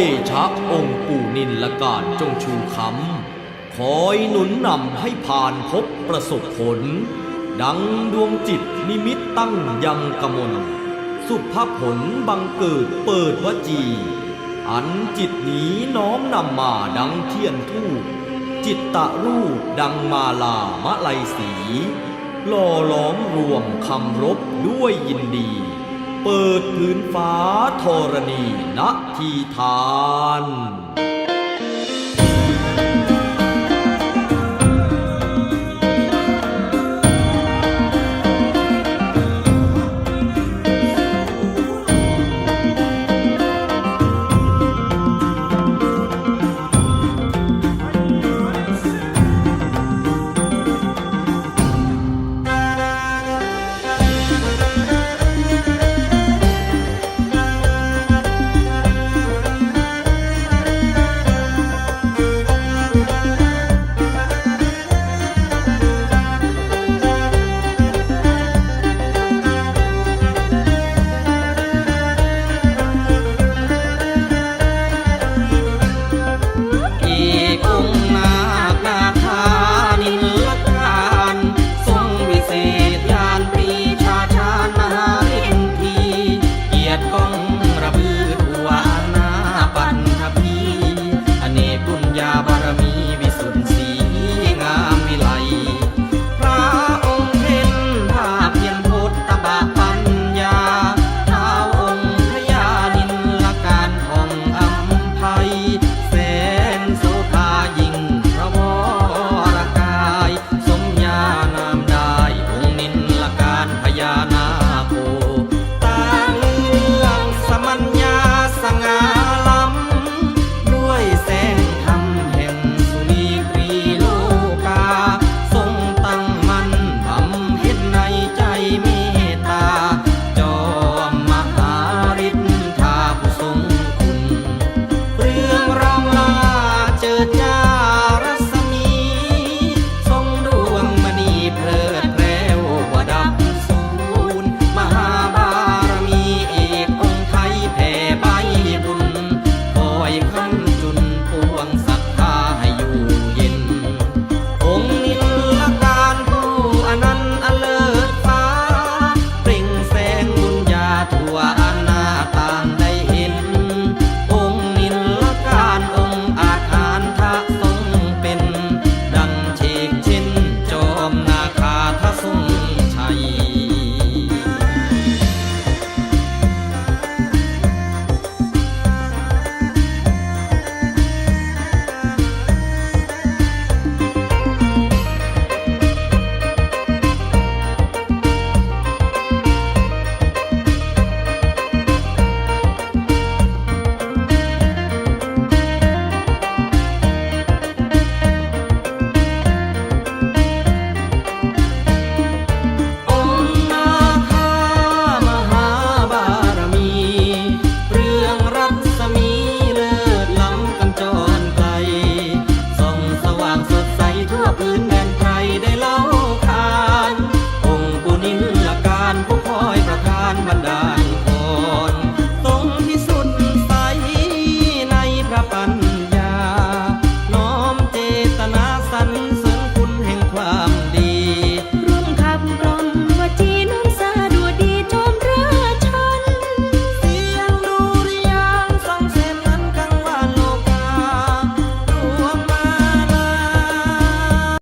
เดชะองค์ปู่นินละการจงชูคำคอยหนุนนำให้ผ่านพบประสบผล ดังดวงจิตนิมิตตั้งยังกมล สุภาพผลบังเกิดเปิดวจี อันจิตนี้น้อมนำมาดังเทียนทูปจิตตะรูปดังมาลามะไลสีหล่อล้อมรวมคำรบด้วยยินดี เปิดพื้นฟ้าธรณีณทีทาน